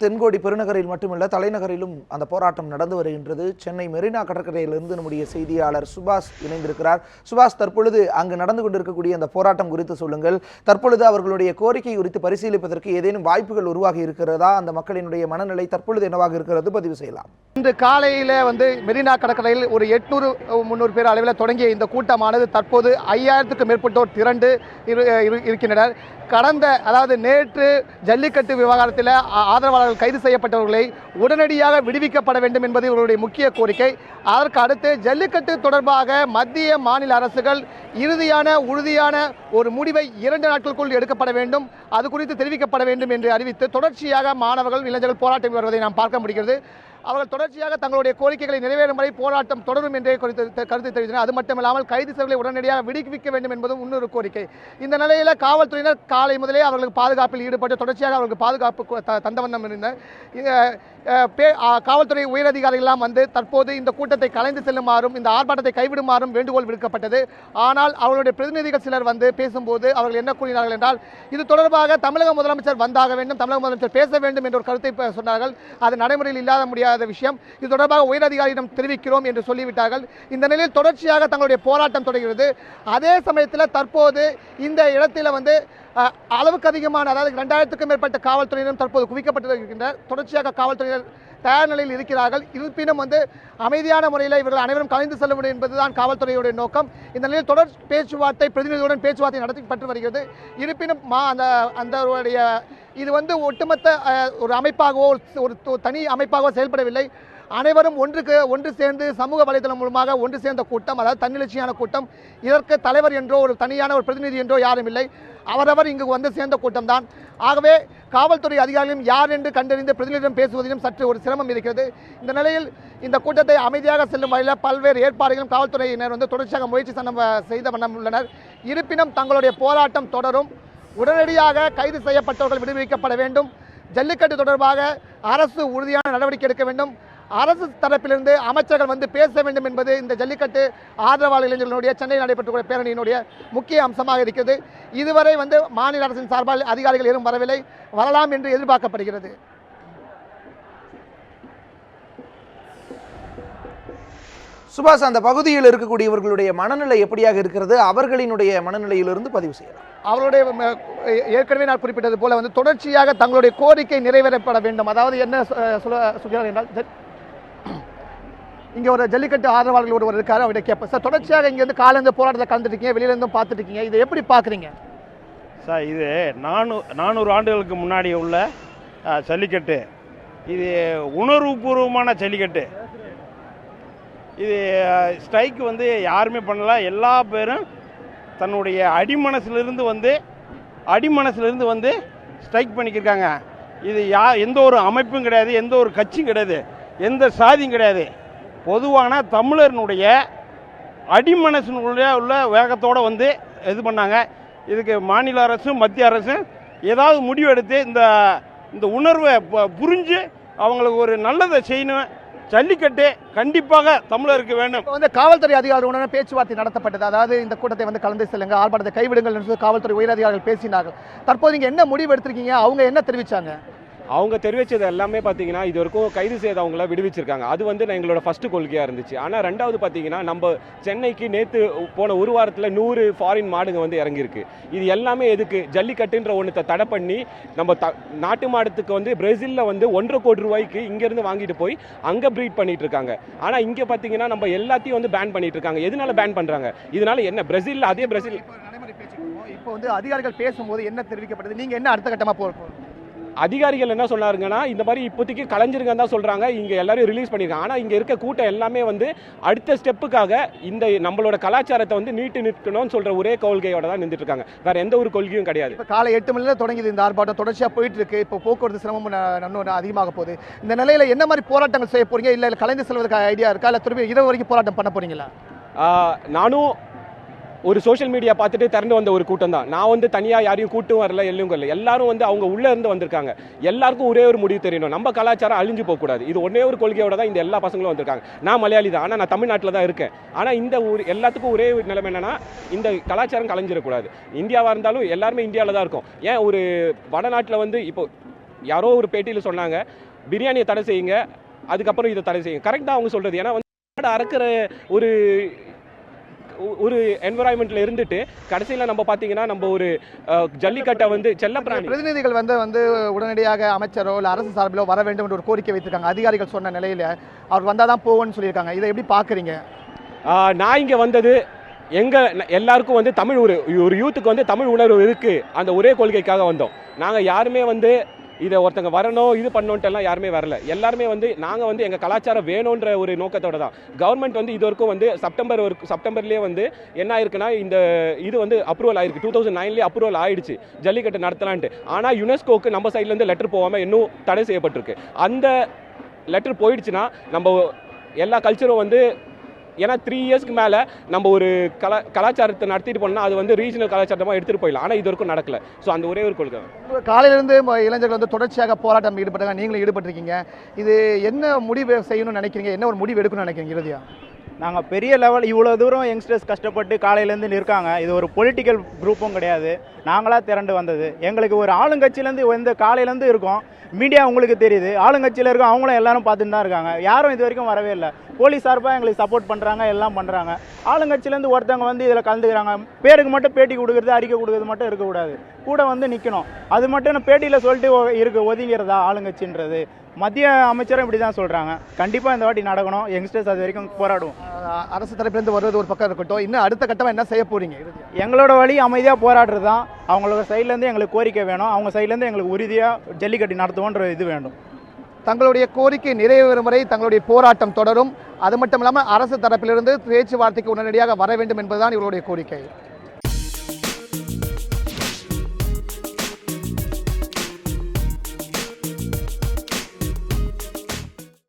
தென்கோடி பெருநகரில் மட்டுமல்ல தலைநகரிலும் அந்த போராட்டம் நடந்து வருகின்றது. சென்னை மெரினா கடற்கரையிலிருந்து நம்முடைய செய்தியாளர் சுபாஷ் இணைந்திருக்கிறார். சுபாஷ் தற்பொழுது அங்கு நடந்து கொண்டிருக்கக்கூடிய அந்த போராட்டம் குறித்து சொல்லுங்கள். தற்பொழுது அவர்களுடைய கோரிக்கை குறித்து பரிசீலிப்பதற்கு ஏதேனும் வாய்ப்புகள் உருவாகி இருக்கிறதா? அந்த மக்களினுடைய மனநிலை தற்பொழுது என்னவாக இருக்கிறது? பதிவு செய்யலாம். இன்று காலையில் வந்து மெரினா கடற்கரையில் ஒரு எட்நூறு முந்நூறு பேர் அளவில் தொடங்கிய இந்த கூட்டமானது தற்போது ஐயாயிரத்துக்கும் மேற்பட்டோர் திரண்டு இரு- இரு- இருக்கின்றனர். கடந்த அதாவது நேற்று ஜல்லிக்கட்டு விவகாரத்தில் ஆ- ஆதரவாளர்கள் கைது செய்யப்பட்டவர்களை உடனடியாக விடுவிக்கப்பட வேண்டும் என்பது இவர்களுடைய முக்கிய கோரிக்கை. அதற்கு அடுத்து ஜல்லிக்கட்டு தொடர்பாக மத்திய மாநில அரசுகள் இறுதியான உறுதியான ஒரு முடிவை இரண்டு நாட்களுக்குள் எடுக்கப்பட வேண்டும். அது குறித்து தெரிவிக்கப்பட வேண்டும் என்று அறிவித்து தொடர்ச்சியாக மாணவர்கள் இளைஞர்கள் போராட்டம் வருவதை நாம் பார்க்க முடிகிறது. அவர்கள் தொடர்ச்சியாக தங்களுடைய கோரிக்கைகளை நிறைவேறும் வரை போராட்டம் தொடரும் என்றே குறித்து கருத்து தெரிவித்தனர். அது மட்டுமில்லாமல் கைது செய்வதை உடனடியாக விடுவிக்க வேண்டும் என்பதும் இன்னொரு கோரிக்கை. இந்த நிலையில் காவல்துறையினர் காலை முதலே அவர்களுக்கு பாதுகாப்பில் ஈடுபட்டு தொடர்ச்சியாக அவர்களுக்கு பாதுகாப்பு த- தந்த வந்தம் இருந்தனர். பே- காவல்துறை உயரதிகாரிகள்லாம் வந்து தற்போது இந்த கூட்டத்தை கலைந்து செல்லுமாறும் இந்த ஆர்ப்பாட்டத்தை கைவிடுமாறும் வேண்டுகோள் விடுக்கப்பட்டது. ஆனால் அவர்களுடைய பிரதிநிதிகள் சிலர் வந்து பேசும்போது அவர்கள் என்ன கூறினார்கள் என்றால் இது தொடர்பாக தமிழக முதலமைச்சர் வந்தாக வேண்டும் தமிழக முதலமைச்சர் பேச வேண்டும் என்ற ஒரு கருத்தை சொன்னார்கள். அது நடைமுறையில் இல்லாத முடியாத விஷயம். இது தொடர்பாக உயரதிகாரியிடம் தெரிவிக்கிறோம் என்று சொல்லிவிட்டார்கள். இந்த நிலையில் தொடர்ச்சியாக தங்களுடைய போராட்டம் தொடர்கிறது. அதே சமயத்தில் தற்போது இந்த இடத்துல வந்து அளவுக்கு அதிகமான அதாவது ரெண்டாயிரத்துக்கும் மேற்பட்ட காவல்துறையினரும் தற்போது குவிக்கப்பட்டிருக்கின்றனர் தொடர்ச்சியாக காவல்துறையினர் தயார் நிலையில் இருக்கிறார்கள். இருப்பினும் வந்து அமைதியான முறையில் இவர்கள் அனைவரும் கலைந்து செல்ல முடியும் என்பதுதான் காவல்துறையுடைய நோக்கம். இந்த நிலையில் தொடர் பேச்சுவார்த்தை பிரதிநிதிகளுடன் பேச்சுவார்த்தை நடத்தப்பட்டு வருகிறது. இருப்பினும் மா அந்த அந்த இது வந்து ஒட்டுமொத்த ஒரு அமைப்பாகவோ ஒரு தனி அமைப்பாகவோ செயல்படவில்லை. அனைவரும் ஒன்றுக்கு ஒன்று சேர்ந்து சமூக வலைதளம் மூலமாக ஒன்று சேர்ந்த கூட்டம் அதாவது தன்னெழுச்சியான கூட்டம். இதற்கு தலைவர் என்றோ ஒரு தனியான ஒரு பிரதிநிதி என்றோ யாரும் இல்லை. அவரவர் இங்கு வந்து சேர்ந்த கூட்டம்தான். ஆகவே காவல்துறை அதிகாரிகளும் யார் என்று கண்டறிந்து பிரதிநிதியிடம் பேசுவதிலும் சற்று ஒரு சிரமம் இருக்கிறது. இந்த நிலையில் இந்த கூட்டத்தை அமைதியாக செல்லும் வகையில் பல்வேறு ஏற்பாடுகளும் காவல்துறையினர் வந்து தொடர்ச்சியாக முயற்சி செய்த வண்ணம் உள்ளனர். இருப்பினும் தங்களுடைய போராட்டம் தொடரும். உடனடியாக கைது செய்யப்பட்டவர்கள் விடுவிக்கப்பட வேண்டும். ஜல்லிக்கட்டு தொடர்பாக அரசு உறுதியான நடவடிக்கை எடுக்க வேண்டும். அரசு தரப்பிலிருந்து அமைச்சர்கள் வந்து பேச வேண்டும் என்பது இந்த ஜல்லிக்கட்டு ஆதரவாளர் இளைஞர்களுடைய சென்னையில் நடைபெற்றுள்ள பேரணியினுடைய முக்கிய அம்சமாக இருக்கிறது. இதுவரை வந்து மாநில அரசின் சார்பால் அதிகாரிகள் எதுவும் வரவில்லை. வரலாம் என்று எதிர்பார்க்கப்படுகிறது. சுபாஷ் அந்த பகுதியில் இருக்கக்கூடியவர்களுடைய மனநிலை எப்படியாக இருக்கிறது? அவர்களினுடைய மனநிலையிலிருந்து பதிவு செய்யலாம். அவருடைய ஏற்கனவே நான் குறிப்பிட்டது போல வந்து தொடர்ச்சியாக தங்களுடைய கோரிக்கை நிறைவேறப்பட வேண்டும். அதாவது என்ன சொ- சொல்ல சொல்கிறார் என்றால் இங்கே ஒரு ஜல்லிக்கட்டு ஆதரவாளர்கள் ஒருவர் இருக்காரு அவருடைய கேட்பேன். சார் தொடர்ச்சியாக இங்கேருந்து காலேருந்து போராட்டத்தை கலந்துருக்கீங்க வெளியிலேருந்தும் பார்த்துட்டு இருக்கீங்க. இதை எப்படி பார்க்குறீங்க? சார் இது நானூ நானூறு ஆண்டுகளுக்கு முன்னாடி உள்ள ஜல்லிக்கட்டு. இது உணர்வுபூர்வமான ஜல்லிக்கட்டு. இது ஸ்ட்ரைக் வந்து யாருமே பண்ணல. எல்லா பேரும் தன்னுடைய அடிமனசிலிருந்து வந்து அடிமனசிலிருந்து வந்து ஸ்ட்ரைக் பண்ணிக்கிருக்காங்க. இது யா எந்த ஒரு அமைப்பும் கிடையாது எந்த ஒரு கட்சியும் கிடையாது எந்த சாதியும் கிடையாது. பொதுவான தமிழர்னுடைய அடிமனசினுடைய உள்ள வேகத்தோடு வந்து இது பண்ணாங்க. இதுக்கு மாநில அரசும் மத்திய அரசும் ஏதாவது முடிவெடுத்து இந்த இந்த உணர்வை ப- புரிஞ்சு அவங்களுக்கு ஒரு நல்லதை செய்யணும் ஜல்லிக்கட்டு கண்டிப்பாக தமிழருக்கு வேண்டும் வந்து காவல்துறை அதிகாரிகளுடன் பேச்சுவார்த்தை நடத்தப்பட்டது. அதாவது இந்த கூட்டத்தை வந்து கலந்து செல்லுங்க ஆர்ப்பாட்டத்தை கைவிடுங்கள் என்று காவல்துறை உயரதிகாரிகள் பேசினார்கள். தற்போது நீங்க என்ன முடிவு எடுத்திருக்கீங்க? அவங்க என்ன தெரிவிச்சாங்க? அவங்க தெரிவித்தது எல்லாமே பார்த்தீங்கன்னா இது வரைக்கும் கைது செய்தவங்கள விடுவிச்சிருக்காங்க. அது வந்து நான் எங்களோட ஃபஸ்ட்டு கொள்கையாக இருந்துச்சு. ஆனால் ரெண்டாவது பார்த்தீங்கன்னா நம்ம சென்னைக்கு நேற்று போன ஒரு வாரத்தில் நூறு ஃபாரின் மாடுங்க வந்து இறங்கியிருக்கு. இது எல்லாமே எதுக்கு? ஜல்லிக்கட்டுன்ற ஒன்றத்தை தடை பண்ணி நம்ம த நாட்டு மாடத்துக்கு வந்து பிரேசிலில் வந்து ஒன்றரை கோடி ரூபாய்க்கு இங்கேருந்து வாங்கிட்டு போய் அங்கே ப்ரீட் பண்ணிட்டு இருக்காங்க ஆனால் இங்கே பார்த்தீங்கன்னா நம்ம எல்லாத்தையும் வந்து பேன் பண்ணிட்டு இருக்காங்க எதனால பேன் பண்ணுறாங்க இதனால என்ன? பிரேசிலில் அதே பிரேசில் இப்போ நடைமுறை இப்போ வந்து அதிகாரிகள் பேசும்போது என்ன தெரிவிக்கப்பட்டது நீங்கள் என்ன அடுத்த கட்டமாக போக அதிகாரிகள் என்ன சொன்னாருங்கன்னா இந்த மாதிரி இப்போதைக்கு கலைஞருங்க தான் சொல்றாங்க. இங்க எல்லாரும் ரிலீஸ் பண்ணிருக்காங்க. ஆனா இங்க இருக்க கூட்டம் எல்லாமே வந்து அடுத்த ஸ்டெப்புக்காக இந்த நம்மளோட கலாச்சாரத்தை வந்து நீட்டு நிற்கணும்னு சொல்ற ஒரே கொள்கையோட தான் நின்றுட்டு இருக்காங்க வேற எந்த ஒரு கொள்கையும் கிடையாது. இப்போ காலை எட்டு மணில தொடங்கியது இந்த ஆர்ப்பாட்டம். தொடர்ச்சியா போயிட்டு இருக்கு இப்போ போக்குவரத்து சிரமம் ந- இன்னும் அதிகமாக போகுது. இந்த நிலையில என்ன மாதிரி போராட்டங்கள் செய்ய போறீங்க? இல்ல இல்ல கலைந்து செல்வதற்கு ஐடியா இருக்கா? இல்ல திரும்பி இரவு வரைக்கும் போராட்டம் பண்ண போறீங்களா? ஆஹ் நானும் ஒரு சோஷியல் மீடியா பார்த்துட்டு திறந்து வந்த ஒரு கூட்டம் தான் நான் வந்து தனியாக யாரையும் கூட்டும் வரல எல்லும் வரல. எல்லாரும் வந்து அவங்க உள்ளே இருந்து வந்திருக்காங்க. எல்லாருக்கும் ஒரே ஒரு முடிவு தெரியணும். நம்ம கலாச்சாரம் அழிஞ்சு போகக்கூடாது இது ஒன்றே ஒரு கொள்கையோட தான் இந்த எல்லா பசங்களும் வந்திருக்காங்க. நான் மலையாளி தான். ஆனால் நான் தமிழ்நாட்டில் தான் இருக்கேன். ஆனால் இந்த ஊர் எல்லாத்துக்கும் ஒரே ஒரு நிலைமை என்னென்னா இந்த கலாச்சாரம் கலைஞ்சிடக்கூடாது. இந்தியாவாக இருந்தாலும் எல்லாருமே இந்தியாவில் தான் இருக்கும். ஏன் ஒரு வடநாட்டில் வந்து இப்போ யாரோ ஒரு பேட்டியில் சொன்னாங்க பிரியாணியை தடை செய்யுங்க அதுக்கப்புறம் இதை தடை செய்யுங்க. கரெக்டாக அவங்க சொல்கிறது ஏன்னா வந்து அறுக்கிற ஒரு ஒரு என்வரான்மெண்ட்ல இருந்துட்டு கடைசியில் நம்ம பார்த்தீங்கன்னா நம்ம ஒரு ஜல்லிக்கட்டை வந்து செல்லப்பிராணி பிரதிநிதிகள் வந்து வந்து உடனடியாக அமைச்சரோ இல்லை அரசு சார்பிலோ வர வேண்டும் என்று ஒரு கோரிக்கை வைத்திருக்காங்க. அதிகாரிகள் சொன்ன நிலையில அவர் வந்தால் தான் போவோம்னு சொல்லியிருக்காங்க. இதை எப்படி பார்க்குறீங்க நான் இங்கே வந்தது எங்க ந- எல்லாருக்கும் வந்து தமிழ் ஒரு ஒரு யூத்துக்கு வந்து தமிழ் உணர்வு இருக்கு. அந்த ஒரே கொள்கைக்காக வந்தோம். நாங்கள் யாருமே வந்து இதை ஒருத்தங்க வரணும் இது பண்ணோன்ட்டெல்லாம் யாருமே வரல. எல்லாருமே வந்து நாங்கள் வந்து எங்கள் கலாச்சாரம் வேணுன்ற ஒரு நோக்கத்தோட தான். கவர்மெண்ட் வந்து இது வரைக்கும் வந்து செப்டம்பர் ஒரு செப்டம்பர்லேயே வந்து என்ன ஆயிருக்குன்னா இந்த இது வந்து அப்ரூவல் ஆயிருக்கு. டூ தௌசண்ட் நைன்லேயே அப்ரூவல் ஆயிடுச்சு. ஜல்லிக்கட்டு நடத்தலான்ட்டு. ஆனால் யுனெஸ்கோக்கு நம்ம சைட்லேருந்து லெட்டர் போகாமல் இன்னும் தடை செய்யப்பட்டிருக்கு. அந்த லெட்டர் போயிடுச்சுன்னா நம்ம எல்லா கல்ச்சரும் வந்து ஏன்னா த்ரீ இயர்ஸ்க்கு மேலே நம்ம ஒரு கலா கலாச்சாரத்தை நடத்திட்டு போனால் அது வந்து ரீஜனல் கலாச்சாரமாக எடுத்துகிட்டு போயிடலாம். ஆனால் இது வரைக்கும் நடக்கல. ஸோ அந்த ஒரே ஒரு கொள்கை. காலையிலேருந்து இளைஞர்கள் வந்து தொடர்ச்சியாக போராட்டம் ஈடுபட்டாங்க. நீங்களும் ஈடுபட்டிருக்கீங்க. இது என்ன முடிவு செய்யணும்னு நினைக்கிறீங்க? என்ன ஒரு முடிவு எடுக்கணும்னு நினைக்கிறீங்க இறுதியாக நாங்கள் பெரிய லெவல் இவ்வளோ தூரம் யங்ஸ்டர்ஸ் கஷ்டப்பட்டு காலையிலேருந்து நிற்காங்க. இது ஒரு பொலிட்டிக்கல் குரூப்பும் கிடையாது. நாங்களாக திரண்டு வந்தது. எங்களுக்கு ஒரு ஆளுங்கட்சியிலேருந்து வந்து காலையிலேருந்து இருக்கோம். மீடியா உங்களுக்கு தெரியுது. ஆளுங்கட்சியில் இருக்கோம். அவங்களும் எல்லாரும் பார்த்துட்டு தான் இருக்காங்க. யாரும் இது வரைக்கும் வரவே இல்லை. போலீஸ் சார்பாக எங்களுக்கு சப்போர்ட் பண்ணுறாங்க எல்லாம் பண்ணுறாங்க ஆளுங்கட்சியிலேருந்து ஒருத்தவங்க வந்து இதில் கலந்துக்கிறாங்க. பேருக்கு மட்டும் பேட்டி கொடுக்குறது அறிக்கை கொடுக்குறது மட்டும் இருக்கக்கூடாது. கூட வந்து நிற்கணும் அது மட்டும் நான் பேட்டியில் சொல்லிட்டு இருக்கு ஒதுங்கிறதா ஆளுங்கட்சின்றது? மத்திய அமைச்சரும் இப்படி தான் சொல்கிறாங்க கண்டிப்பாக இந்த வாட்டி நடக்கணும். யங்ஸ்டர்ஸ் அது வரைக்கும் போராடுவோம். அரசு தரப்பிலிருந்து வருவது ஒரு பக்கம் இருக்கட்டும். இன்னும் அடுத்த கட்டமாக என்ன செய்ய இறுதியா எங்களோட வழி அமைதியாக போராடுறது தான் அவங்களோட சைட்லேருந்து எங்களுக்கு கோரிக்கை வேணும். அவங்க சைட்லேருந்து எங்களுக்கு உறுதியாக ஜல்லிக்கட்டு நடத்துவோன்ற இது வேண்டும். தங்களுடைய கோரிக்கை நிறைவேறும் வரை தங்களுடைய போராட்டம் தொடரும். அது மட்டும் இல்லாமல் அரசு தரப்பிலிருந்து பேச்சுவார்த்தைக்கு உடனடியாக வர வேண்டும் என்பதுதான் இவர்களுடைய கோரிக்கை.